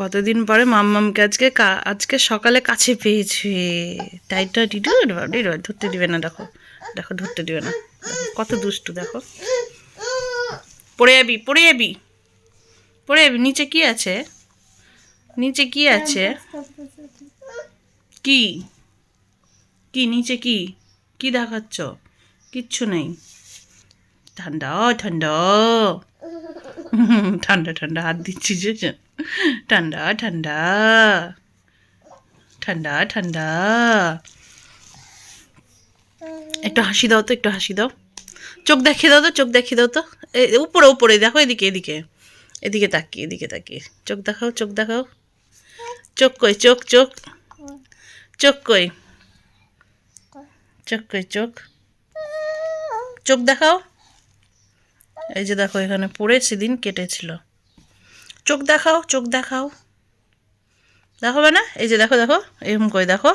কতদিন পরে মাম্মামকে আজকে আজকে সকালে কাছে পেয়েছে। টাইটা ডিডু ডিডু ধরতে দিবে না, দেখো দেখো, ধরতে দিবে না। কত দুষ্টু, দেখো। পড়ে যাবি পড়ে যাবি পড়ে যাবি নিচে কি আছে? নিচে কি আছে? কি? কি, নিচে কি? কি দেখাচ্ছ? কিচ্ছু নেই। ঠান্ডা ঠান্ডা। ঠান্ডা ঠান্ডা, হাত দিচ্ছি যে। ঠান্ডা ঠান্ডা। ঠান্ডা ঠান্ডা। একটু হাসি দাও তো, একটু হাসি দাও। চোখ দেখিয়ে দাও তো, চোখ দেখিয়ে দাও তো। উপরে উপরে দেখো, এদিকে এদিকে। এদিকে তাকিয়ে এদিকে তাকিয়ে। চোখ দেখাও চোখ দেখাও। চোখ কই, চোখ চোখ। চোখ কই। চোখ কই, চোখ। চোখ দেখাও। এই যে দেখো, এখানে পড়ে সেদিন কেটেছিল। চোখ দেখাও চোখ দেখাও। দেখাবে না? এই যে দেখো দেখো, এরকম করে দেখো।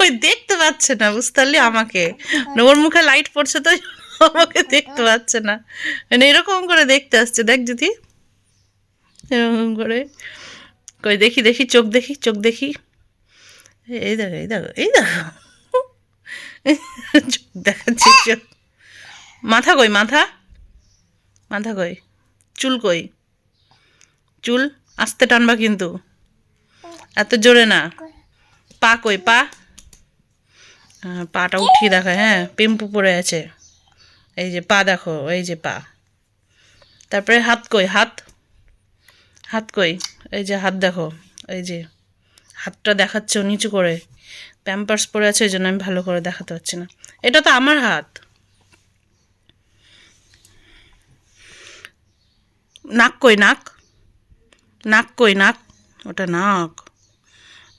ওই দেখতে পাচ্ছে না, বুঝতে পারলি আমাকে? ওর মুখে লাইট পড়ছে তো, আমাকে দেখতে পাচ্ছে না। মানে এরকম করে দেখতে আসছে, দেখ যদি। এরকম করে। কই দেখি দেখি, চোখ দেখি চোখ দেখি। এই দেখো এই দেখো এই দেখো। মাথা কই, মাথা? মাথা কই? চুল কই? চুল আস্তে টানবা কিন্তু। এত জোরে না। পা কই, পা? পাটা উঠিয়ে দেখো হ্যাঁ পিম্পু পড়ে আছে। এই যে পা দেখো, এই যে পা। তারপরে হাত কই, হাত? হাত কই? এই যে হাত দেখো, এই যে। হাতটা দেখাচ্ছে নিচু করে। প্যাম্পার্স পরে আছে, ওই জন্য আমি ভালো করে দেখাতে পারছি না। এটা তো আমার হাত। নাক কই, নাক? নাক কই, নাক? ওটা নাক।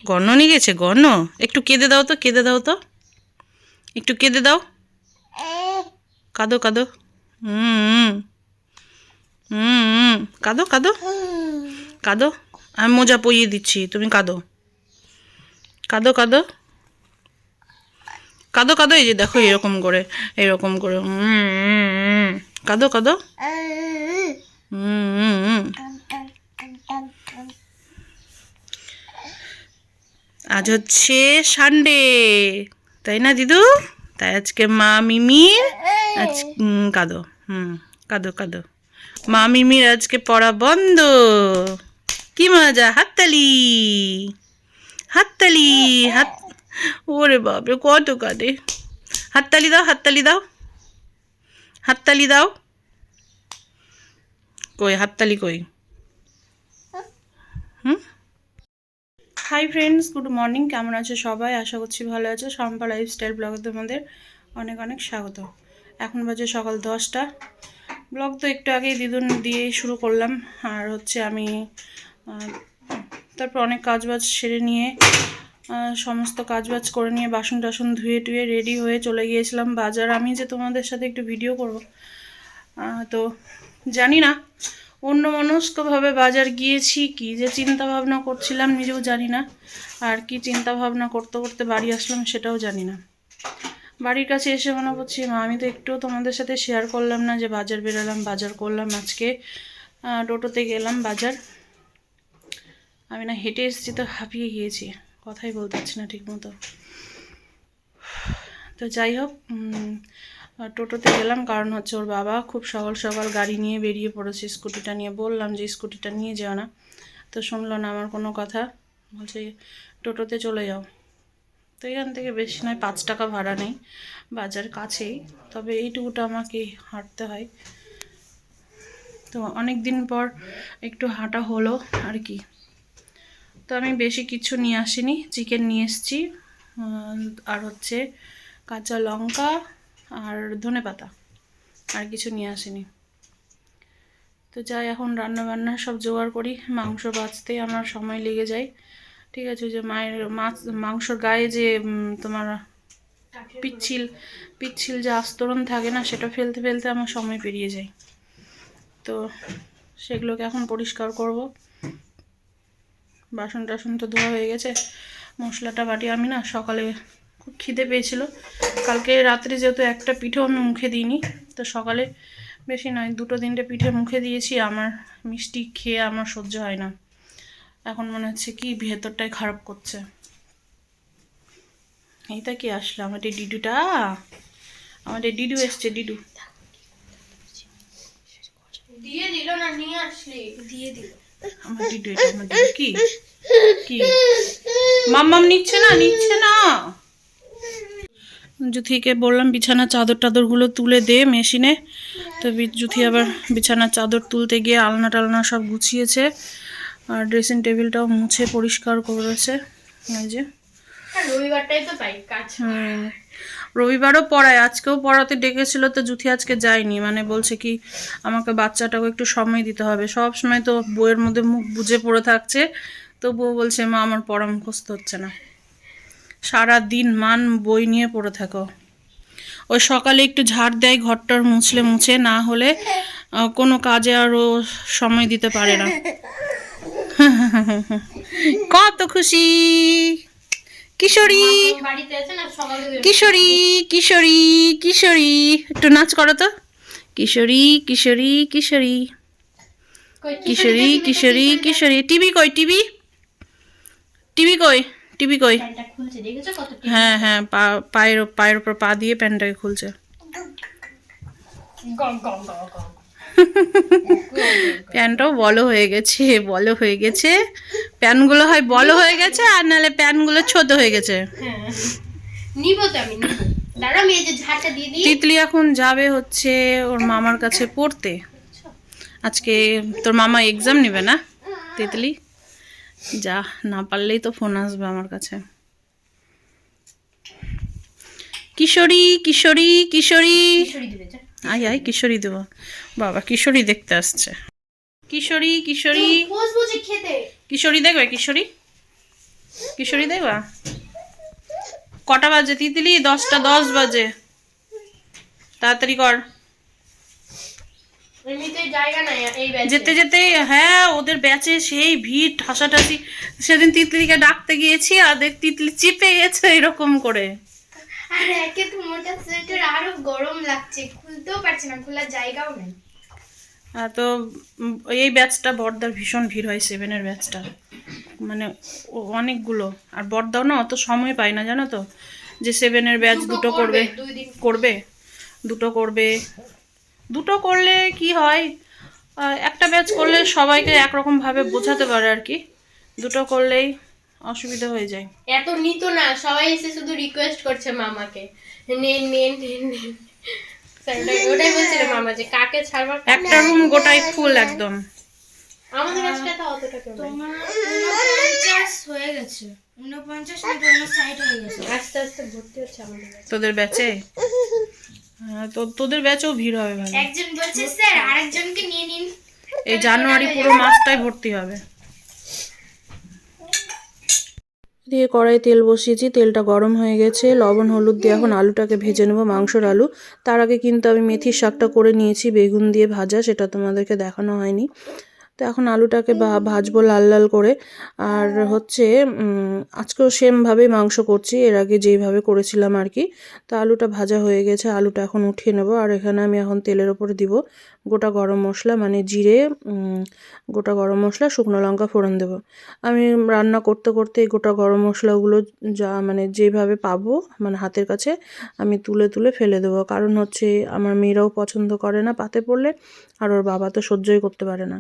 গণ্য নিয়ে গেছে গণ্য একটু কেঁদে দাও তো, কেঁদে দাও তো। একটু কেঁদে দাও। কাঁদো কাঁদো। হুম হুম, কাঁদো কাঁদো। কাঁদো। আমি মোজা পরিয়ে দিচ্ছি, তুমি কাঁদো। কাঁদো কাঁদো। কাঁদো কাঁদো, এই যে দেখো এরকম করে এরকম করে। কাঁদো কাঁদো। আজ হচ্ছে সানডে তাই না দিদু তাই আজকে মা মিমির আজ কাঁদো, হুম, কাঁদো কাঁদো মা মিমির আজকে পড়া বন্ধ কি মজা, হাততালি হাততালি, হাত ওরে বাপরে, কত কাঁদে। হাততালি দাও হাততালি দাও। হাততালি দাও। কই, হাততালি কই? হুম? হাই ফ্রেন্ডস গুড মর্নিং কেমন আছো সবাই? আশা করছি ভালো আছো। শম্পা লাইফস্টাইল ব্লগে তোমাদের অনেক অনেক স্বাগত। এখন বাজে সকাল দশটা। ব্লগ তো একটু আগেই দিদুন দিয়ে শুরু করলাম। আর হচ্ছে আমি তারপর অনেক কাজ বাজ সেরে নিয়ে সমস্ত কাজবাজ করে নিয়ে বাসন টাসন ধুয়ে টুয়ে রেডি হয়ে চলে গিয়েছিলাম বাজার। আমি যে তোমাদের সাথে একটু ভিডিও করব তো জানি না অন্য মনস্কভাবে বাজার গিয়েছি, কি যে চিন্তা ভাবনা করছিলাম নিজেও জানি না, আর কি চিন্তা ভাবনা করতে করতে বাড়ি আসলাম সেটাও জানি না। বাড়ির কাছে এসে মনে করছি, মা, আমি তো একটু তোমাদের সাথে শেয়ার করলাম না যে বাজার বেরোলাম, বাজার করলাম আজকে টোটোতে গেলাম বাজার। আমি না হেঁটে এসেছি, তো হাঁপিয়ে গিয়েছি। কথাই বলতে পারছি না ঠিক মতো তো যাই হোক টোটোতে গেলাম কারণ হচ্ছে ওর বাবা খুব সকাল সকাল গাড়ি নিয়ে বেরিয়ে পড়েছে স্কুটিটা নিয়ে। বললাম যে, স্কুটিটা নিয়ে যেও না। তো শুনলো না আমার কোনো কথা। বলছে, টোটোতে চলে যাও। তো এখান থেকে বেশি নয়, পাঁচ টাকা ভাড়া নেই, বাজার কাছেই। তবে এইটুকুটা আমাকে হাঁটতে হয়। তো অনেক দিন পর একটু হাঁটা হলো, আর কি। তো আমি বেশি কিছু নিয়ে আসিনি। চিকেন নিয়ে এসেছি আর হচ্ছে কাঁচা লঙ্কা আর ধনে পাতা, আর কিছু নিয়ে আসিনি। তো যাই, এখন রান্না বান্না সব জোগাড় করি, মাংস বাঁচতে আমার সময় লেগে যায়। ঠিক আছে যে মায়ের মাছ, মাংসর গায়ে যে তোমার পিচ্ছিল পিচ্ছিল যে আস্তরণ থাকে না, সেটা ফেলতে ফেলতে আমার সময় পেরিয়ে যায়। তো সেগুলোকে এখন পরিষ্কার করব। বাসন টাসন তো ধোয়া হয়ে গেছে। মশলাটা বাটি আমি না সকালে খুব খিদে পেয়েছিল। কালকে রাত্রে যেহেতু একটা পিঠেও আমি মুখে দিইনি তো সকালে বেশি নয় দুটো তিনটে পিঠে মুখে দিয়েছি। আমার মিষ্টি খেয়ে আমার সহ্য হয় না। এখন মনে হচ্ছে কি ভেতরটাই খারাপ করছে। এইটা কি আসলো? আমাদের ডিডুটা? আমাদের ডিডু এসছে ডিডু। দিয়ে দিল না নিয়ে আসলি? দিয়ে দিল। আমার ডিডু এটা আমার ডিডু কি? কি? মাম্মাম নিচ্ছে না নিচ্ছে না। জুথিকে বললাম বিছানা চাদর টাদরগুলো তুলে দে মেশিনে। তো জুথি আবার বিছানার চাদর তুলতে গিয়ে আলনা টালনা সব গুছিয়েছে। আর ড্রেসিং টেবিলটাও মুছে পরিষ্কার করেছে। এই যে। রবিবারটাই তো পাই কাজ। হুম রবিবারও পড়ায়, আজকেও পড়াতে ডেকেছিল তো জুথি আজকে যায়নি। মানে বলছে কি, আমাকে বাচ্চাটাকে একটু সময় দিতে হবে। সব সময় তো বইয়ের মধ্যে মুখ বুঝে পড়ে থাকছে। তো বউ বলছে, মা, আমার পড়া মুখস্থ হচ্ছে না। সারা দিন মান বই নিয়ে পড়ে থাকো। ওই সকালে একটু ঝাড় দেয় ঘরটার মুছলে মুছে, না হলে কোনো কাজে আরও সময় দিতে পারে না। কত খুশি! কিশোরী। কিশোরী কিশোরী কিশোরী। একটু নাচ করো তো। কিশোরী কিশোরী কিশোরী। কিশোরী কিশোরী কিশোরী টিভি কই টিভি? টিভি কই টিভি কই? হ্যাঁ হ্যাঁ পা পায়ের পায়ের উপর পা দিয়ে প্যান্টটাকে খুলছে। প্যান্টটাও বলো হয়ে গেছে বলো হয়ে গেছে। প্যানগুলো হয় বলো হয়ে গেছে আর নাহলে প্যানগুলো ছোট হয়ে গেছে। হ্যাঁ নিবো তো আমি দাঁড়া আমি এই যে ঝাড়টা দিয়ে দিই। তিতলি এখন যাবে হচ্ছে ওর মামার কাছে পড়তে। আজকে তোর মামা এক্সাম নেবে না? তিতলি? যা না পারলেই তো ফোন আসবে আমার কাছে। কিশোরী কিশোরী কিশোরী। আয় আয় কিশোরী দেব। বাবা কিশোরী দেখতে আসছে। কিশোরী কিশোরী। কিশোরী দেখবে কিশোরী? কিশোরী দেখবা? কটা বাজে? তিতলি দশটা দশ বাজে। তাড়াতাড়ি কর। যেতে যেতে হ্যাঁ ওদের ব্যাচে সেই ভিড় ঠাসাঠাসি। সেদিন তিতলিকে ডাকতে গিয়েছি আর দেখ তিতলি চিপে গেছে এরকম করে। আর একে তো মোটা সোয়েটার আরও গরম লাগছে। খুলতেও পারছি না খোলার জায়গাও নেই। তো এই ব্যাচটা বড়দার ভীষণ ভিড় হয় সেভেনের ব্যাচটা মানে অনেকগুলো। আর বড়দাও না অত সময় পায় না জানো তো? যে সেভেনের ব্যাচ দুটো করবে করবে। দুটো করবে। দুটো করলে কি হয়? একটা ব্যাচ করলে সবাইকে একরকম ভাবে বোঝাতে পারে আর কি। দুটো করলেই অসুবিধা হয়ে যায়। এত নিত না সবাই এসে শুধু রিকোয়েস্ট করছে মামাকে। নেন নেন নেন। ওটাই- ওটাই মামা যে কাকে ছাড়বার একটা রুম গোটাই ফুল একদম। আমাদের কাছটা তো অতটা কেউ তোমার উনপঞ্চাশ হয়ে গেছে। উনপঞ্চাশ মিনিট অন্য হয়ে গেছে। আস্তে আস্তে ভর্তি হচ্ছে আমাদের তোদের ব্যাচে হ্যাঁ, তো তোদের ব্যাচেও ভিড় হবে ভালো। একজন বলছে স্যার আরেকজনকে নিয়ে নিন। এই জানুয়ারি পুরো মাসটাই ভর্তি হবে। দিয়ে কড়াই তেল বসিয়েছি, তেলটা গরম হয়ে গেছে, লবণ, হলুদ দিয়ে এখন আলুটাকে ভেজে নেব, মাংসর আলু। তার আগে কিন্তু আমি মেথির শাকটা করে নিয়েছি, বেগুন দিয়ে ভাজা, সেটা তোমাদেরকে দেখানো হয়নি। তো এখন আলুটাকে ভাজবো লাল লাল করে। আর হচ্ছে আজকেও সেমভাবেই মাংস করছি, এর আগে যেইভাবে করেছিলাম আর কি তো আলুটা ভাজা হয়ে গেছে, আলুটা এখন উঠিয়ে নেব। আর এখানে আমি এখন তেলের ওপরে দিব গোটা গরম মশলা মানে জিরে গোটা গরম মশলা, শুকনো লঙ্কা ফোড়ন দেবো। আমি রান্না করতে করতে গোটা গরম মশলাগুলো যা মানে যেভাবে পাবো মানে হাতের কাছে, আমি তুলে তুলে ফেলে দেবো। কারণ হচ্ছে, আমার মেয়েরাও পছন্দ করে না পাতে পড়লে, আর ওর বাবা তো সহ্যই করতে পারে না।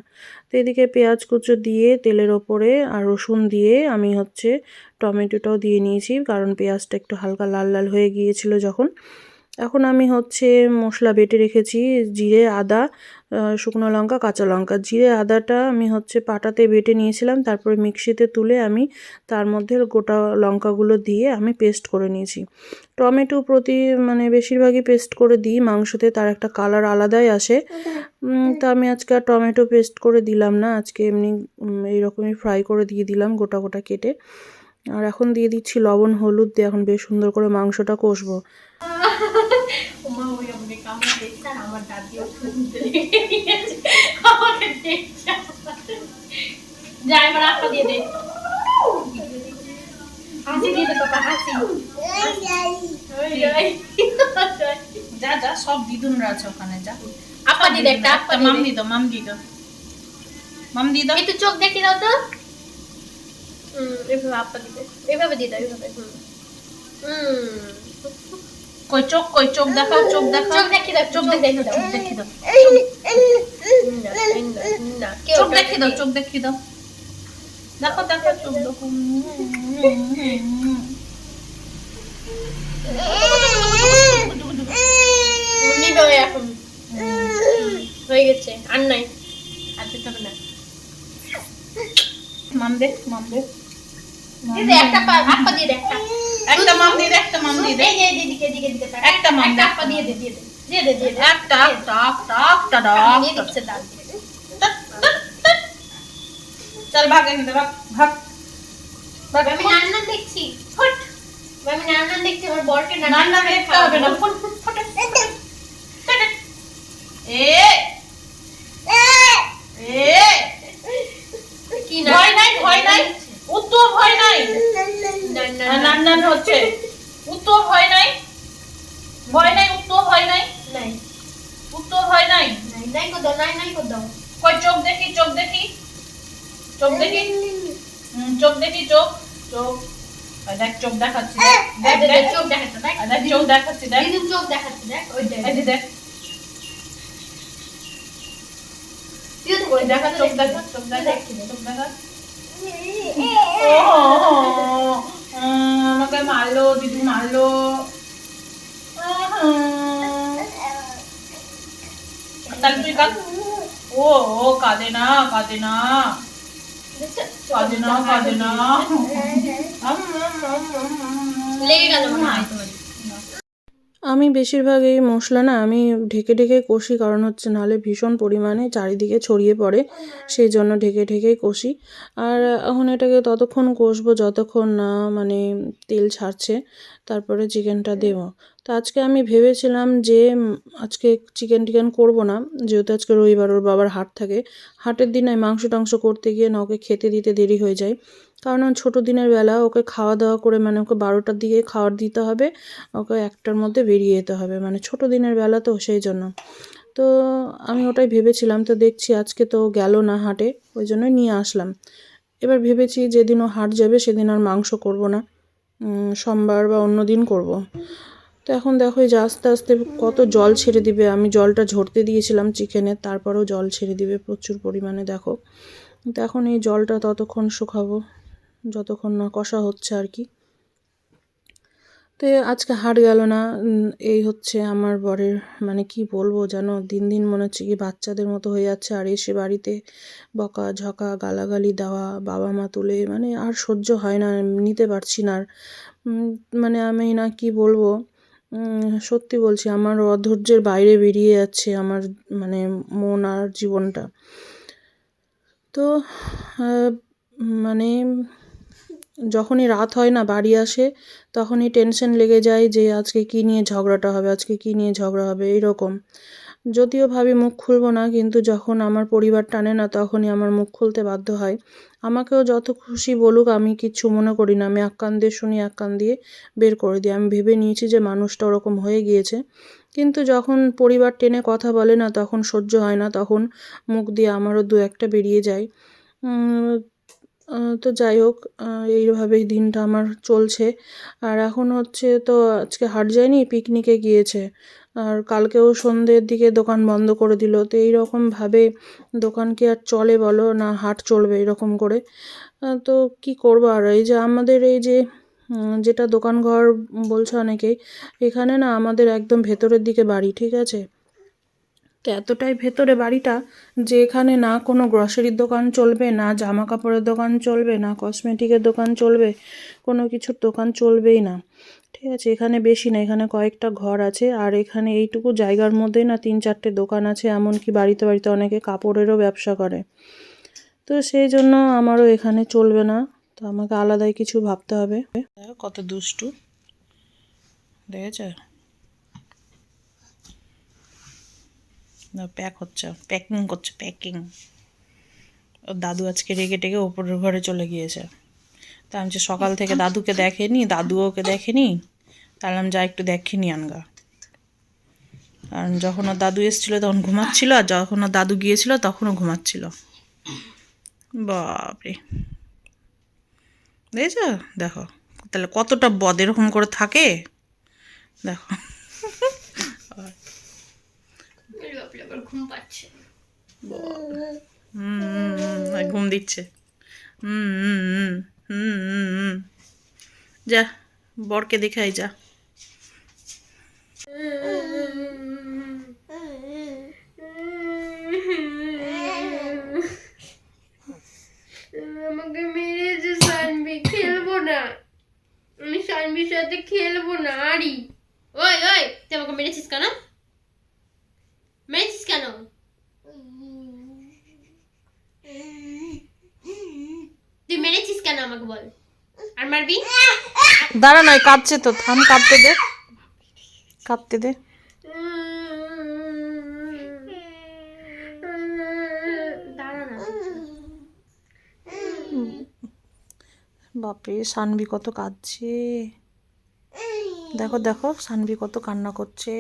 তো এদিকে পেঁয়াজ কুচো দিয়ে তেলের ওপরে আর রসুন দিয়ে আমি হচ্ছে টমেটোটাও দিয়ে নিয়েছি, কারণ পেঁয়াজটা একটু হালকা লাল লাল হয়ে গিয়েছিল যখন। এখন আমি হচ্ছে মশলা বেটে রেখেছি, জিরে, আদা শুকনো লঙ্কা, কাঁচা লঙ্কা। জিরে, আদাটা আমি হচ্ছে পাটাতে বেটে নিয়েছিলাম, তারপরে মিক্সিতে তুলে আমি তার মধ্যে গোটা লঙ্কাগুলো দিয়ে আমি পেস্ট করে নিয়েছি। টমেটো প্রতি মানে বেশিরভাগই পেস্ট করে দিই, মাংসতে তার একটা কালার আলাদাই আসে। তা আমি আজকে আর টমেটো পেস্ট করে দিলাম না, আজকে এমনি এইরকমই ফ্রাই করে দিয়ে দিলাম গোটা গোটা কেটে। আর এখন দিয়ে দিচ্ছি লবণ, হলুদ দিয়ে এখন বেশ সুন্দর করে মাংসটা কষবো। ওমা ওই আমাকে কামড় দেখছে আর আমার দাদিও শুনতে আমাকে দেখছে যা এবার আপা দিয়ে দে। হাসি দিয়ে দে পাপা হাসি। যা যা সব দিদুনরা আছে ওখানে যা। আপা দি দে একটা আপা মাম দি। দি দাও মাম দি। দাও মাম দি দাও। একটু চোখ দেখি দাও তো। হুম এভাবে আপা দিবে এভাবে দিয়ে দাও এভাবে। হুম। হুম। কই চোখ কই চোখ দেখাও চোখ দেখাও। চোখ দেখি দাও চোখ দেখি দাও চোখ দেখি দাও। চোখ দেখি দাও চোখ দেখি দাও। দেখো দেখো চোখ দেখো। নিবে এখন। হয়ে গেছে আর নাই। আর দিতে হবে না। মাম দে মাম দে। দিয়ে দে, একটা পা দিয়ে দে একটা মাম দি দে একটা মাম দি দে। এই যে এদিকে এদিকে দিতে পারে একটা মাম একটা আপা দিয়ে দে দিয়ে দে। দিয়ে দে দিয়ে দে। একটা একটা একটা একটা দিয়ে দিচ্ছে দাও চল ভাগ এখান থেকে, ভাগ ভাগ। ভাগ আমি নান্নান দেখছি। ফুট। আমি নান্নান দেখছি আমার বরকে নান্নান দেখতে হবে না। ফুট ফুট ফুট। এ এ। কি ভয় নাই ভয় নাই। উত্তর ভয় নাই। নান নান হচ্ছে। উত্তর ভয় নাই। ভয় নাই উত্তর ভয় নাই। নাই। উত্তর ভয় নাই। নাই নাই কো দাও নাই নাই কো দাও। কই চোখ দেখি চোখ দেখি। চোখ দেখি। চোখ দেখি চোখ। চোখ। দেখ চোখ দেখাচ্ছি দেখ। দেখ চোখ দেখাচ্ছে দেখ। দেখ চোখ দেখাচ্ছি দেখ। দিদুন চোখ দেখাচ্ছে দেখ ওই দেখ। এই দেখ দেখা চোখ দেখা। চোখ দেখা চোখ দেখা। ও আমাকে মারলো দিদি মারলো তাহলে তুই কাঁদ ও ও কাঁদে না কাঁদে না কাঁদে না কাঁদে না লেগে গেল মনে হয় তোমার আমি বেশিরভাগ এই মশলা না আমি ঢেকে ঢেকে কষি, কারণ হচ্ছে নাহলে ভীষণ পরিমাণে চারিদিকে ছড়িয়ে পড়ে সেই জন্য ঢেকে ঢেকেই কষি। আর এখন এটাকে ততক্ষণ কষবো, যতক্ষণ না মানে তেল ছাড়ছে, তারপরে চিকেনটা দেবো। তো আজকে আমি ভেবেছিলাম যে আজকে চিকেন টিকেন করব না। যেহেতু আজকে রবিবার, ওর বাবার হাট থাকে। হাটের দিনে মাংস টাংস করতে গিয়ে না, ওকে খেতে দিতে দেরি হয়ে যায়। কারণ ছোটো দিনের বেলা ওকে খাওয়া দাওয়া করে মানে ওকে বারোটার দিকে খাওয়ার দিতে হবে, ওকে একটার মধ্যে বেরিয়ে যেতে হবে। মানে ছোটো দিনের বেলা তো, সেই জন্য। তো আমি ওটাই ভেবেছিলাম, তো দেখছি আজকে তো গেল না হাটে, ওই জন্যই নিয়ে আসলাম। এবার ভেবেছি যেদিন ও হাট যাবে, সেদিন আর মাংস করব না। সোমবার বা অন্য দিন করব। তো এখন দেখো যে আস্তে আস্তে কত জল ছেড়ে দিবে। আমি জলটা ঝরতে দিয়েছিলাম চিকেনে, তারপরেও জল ছেড়ে দিবে প্রচুর পরিমাণে, দেখো। তো এখন এই জলটা ততক্ষণ শুকাবো, যতক্ষণ না কষা হচ্ছে আর কি। তো আজকে হাট গেল না এই হচ্ছে আমার বরের মানে কি বলব জানো, দিন দিন মনে হচ্ছে কি বাচ্চাদের মতো হয়ে যাচ্ছে। আর এসে বাড়িতে বকা ঝকা গালাগালি দেওয়া, বাবা মা তুলে মানে আর সহ্য হয় না, নিতে পারছি না আর। মানে আমি না কি বলব সত্যি বলছি, আমার অধৈর্যের বাইরে বেরিয়ে যাচ্ছে আমার মানে মন আর জীবনটা। তো মানে যখনই রাত হয় না, বাড়ি আসে, তখনই টেনশন লেগে যায় যে আজকে কী নিয়ে ঝগড়াটা হবে, আজকে কী নিয়ে ঝগড়া হবে, এইরকম। যদিও ভাবি মুখ খুলবো না, কিন্তু যখন আমার পরিবার টানে না, তখনই আমার মুখ খুলতে বাধ্য হয়। আমাকেও যত খুশি বলুক, আমি কিচ্ছু মনে করি না। আমি এক কান দিয়ে শুনি এক কান দিয়ে বের করে দিই। আমি ভেবে নিয়েছি যে মানুষটা ওরকম হয়ে গিয়েছে। কিন্তু যখন পরিবার টেনে কথা বলে না, তখন সহ্য হয় না। তখন মুখ দিয়ে আমারও দু একটা বেরিয়ে যায়। তো যাই হোক এইভাবেই দিনটা আমার চলছে। আর এখন হচ্ছে তো, আজকে হাট যায়নি পিকনিকে গিয়েছে। আর কালকেও সন্ধ্যের দিকে দোকান বন্ধ করে দিল। তো এইরকমভাবে দোকান কি আর চলে বলো? না, হাট চলবে এরকম করে। তো কি করব? আর এই যে আমাদের এই যে যেটা দোকান ঘর বলছে অনেকেই, এখানে না আমাদের একদম ভেতরের দিকে বাড়ি, ঠিক আছে? তো এতটাই ভেতরে বাড়িটা যে এখানে না কোনো গ্রসারির দোকান চলবে, না জামা কাপড়ের দোকান চলবে, না কসমেটিকের দোকান চলবে, কোনো কিছুর দোকান চলবেই না। ঠিক আছে, এখানে বেশি না, এখানে কয়েকটা ঘর আছে। আর এখানে এইটুকু জায়গার মধ্যেই না তিন চারটে দোকান আছে, এমনকি বাড়িতে বাড়িতে অনেকে কাপড়েরও ব্যবসা করে। তো সেই জন্য আমারও এখানে চলবে না, তো আমাকে আলাদাই কিছু ভাবতে হবে। কত দুষ্টু। দেখেছ? প্যাক হচ্ছে প্যাকিং করছে প্যাকিং ওর দাদু আজকে রেগে টেগে ওপরের ঘরে চলে গিয়েছে। তা আমি যে সকাল থেকে দাদুকে দেখেনি দাদুও ওকে দেখেনি তাহলে আমি যা একটু দেখেনি আনগা কারণ যখন ওর দাদু এসেছিল তখন ঘুমাচ্ছিল আর যখন ওর দাদু গিয়েছিল তখনও ঘুমাচ্ছিল বাপরে দেখেছ দেখো তাহলে কতটা বদ এরকম করে থাকে দেখো ঘুম দিচ্ছে হুম হুম হুম হুম যা, বরকে দেখাই, যা। আমাকে মেরেছে সানবি, খেলব না। আমি সানবির সাথে খেলব না, আরি। ওই ওই, তুই আমাকে মেরেছিস কেন মেরেছিস কেন তুই মেরেছিস কেন আমাকে বল। আর মারবি? দাঁড়া নয় কাঁদছে তো থাম কাঁদতে দে। কাঁদতে দে। বাপরে সানবি কত কাঁদছে। দেখো দেখো সানবি কত কান্না করছে।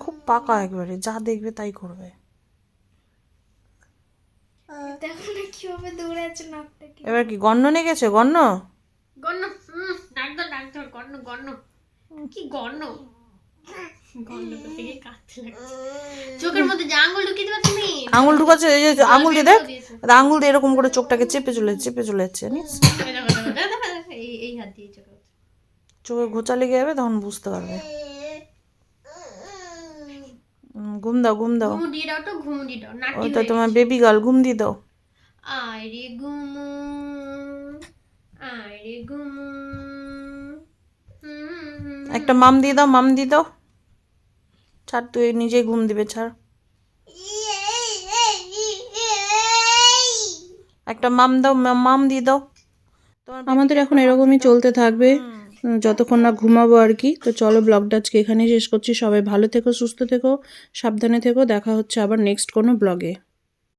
খুব পাকা একবারে যা দেখবে তাই করবে দেখো না দৌড়াচ্ছে নাকটাকে এবার কি গণ্য নিয়ে গেছে গণ্য হুম, ডাক্তার ডাক্তার গণ্য গণ্য কি চোখের মধ্যে যে ঢুকিয়ে দেবে তুমি। আঙুল ঢুকাচ্ছে এই যে আঙুল দিয়ে দেখ। আঙুল দিয়ে এরকম করে চোখটাকে চেপে চলে চেপে চলে যাচ্ছে জানিস? এই হাত দিয়ে চোখে চোখে ঘোচা লেগে যাবে তখন বুঝতে পারবে। ঘুম দাও ঘুম দাও। ঘুম দিয়ে দাও। তো ঘুম দিয়ে দাও নাটি তোমার বেবি গার্ল ঘুম দিয়ে দাও। আয় রে গুমু আয় রে গুমু একটা মাম দিয়ে দাও মাম দিয়ে দাও। ছাড় তুই নিজেই ঘুম দিবে ছাড়। একটা মাম দাও মাম দিয়ে দাও। আমাদের এখন এরকমই চলতে থাকবে। যতক্ষণ না ঘুমাবো আর কি। তো চলো ব্লগটা আজকে এখানেই শেষ করছি। সবাই ভালো থেকো সুস্থ থেকো সাবধানে থেকো। দেখা হচ্ছে আবার নেক্সট কোনো ব্লগে